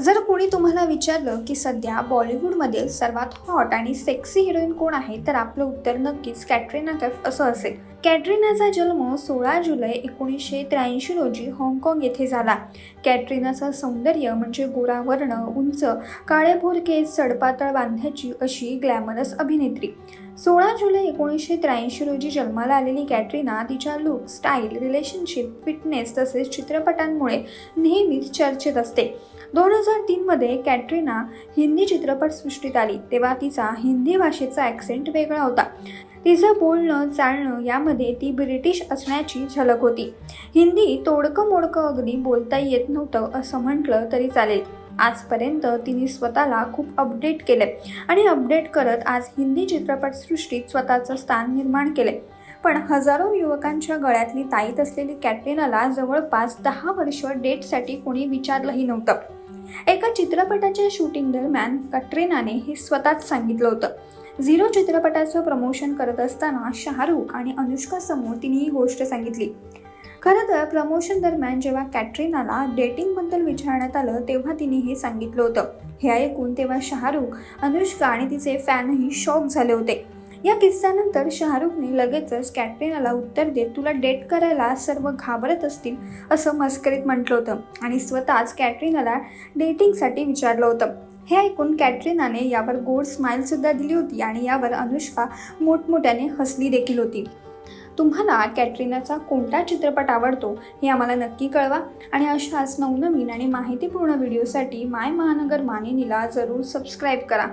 जर कोणी तुम्हाला विचारलं की सध्या बॉलिवूडमधील सर्वात हॉट आणि सेक्सी हिरोईन कोण आहे तर आपलं उत्तर नक्कीच कॅटरीना कैफ असं असेल. कॅटरीनाचा जन्म सोळा जुलै एकोणीसशे त्र्याऐंशी रोजी हाँगकाँग येथे झाला. कॅटरीनाचं सौंदर्य म्हणजे गोरा वर्ण उंच काळेभोर केस सडपातळ बांधायची अशी ग्लॅमरस अभिनेत्री. सोळा जुलै एकोणीसशे त्र्याऐंशी रोजी जन्माला आलेली कॅटरीना तिच्या लुक स्टाईल रिलेशनशिप फिटनेस तसेच चित्रपटांमुळे नेहमीच चर्चेत असते. दोन हजार तीनमध्ये कॅटरीना हिंदी चित्रपटसृष्टीत आली तेव्हा तिचा हिंदी भाषेचा ॲक्सेंट वेगळा होता. तिचं बोलणं चालणं यामध्ये ती ब्रिटिश असण्याची झलक होती. हिंदी तोडकं मोडकं अगदी बोलता येत नव्हतं असं म्हटलं तरी चालेल. आजपर्यंत तिने स्वतःला खूप अपडेट केले आणि अपडेट करत आज हिंदी चित्रपटसृष्टीत स्वतःचं स्थान निर्माण केले पण हजारो युवकांच्या गळ्यातली ताईत असलेली कॅटरीनाला जवळपास दहा वर्ष डेटसाठी कोणी विचारलंही नव्हतं. एका चित्रपटाच्या शूटिंग दरम्यान कटरीनाने हे स्वतःच सांगितलं होतं. झिरो चित्रपटाचं प्रमोशन करत असताना शाहरुख आणि अनुष्का समोर तिने ही गोष्ट सांगितली. खरं तर प्रमोशन दरम्यान जेव्हा कॅटरीनाला डेटिंगबद्दल विचारण्यात आलं तेव्हा तिने हे सांगितलं होतं. हे ऐकून तेव्हा शाहरुख अनुष्का आणि तिचे फॅनही शॉक झाले होते. या किस्सानंतर शाहरुखने लगेचच कॅटरिनाला उत्तर देत तुला डेट करायला सर्व घाबरत असतील असं मस्करीत म्हटलं होतं आणि स्वतःच कॅटरिनाला डेटिंगसाठी विचारलं होतं. हे ऐकून कॅटरिनाने यावर गोड स्माईलसुद्धा दिली होती आणि यावर अनुष्का मोठमोठ्याने हसली देखील होती. तुम्हाला कॅटरिनाचा कोणता चित्रपट आवडतो हे आम्हाला नक्की कळवा आणि अशाच नवनवीन आणि माहितीपूर्ण व्हिडिओसाठी माय महानगर मानिनीला जरूर सबस्क्राईब करा.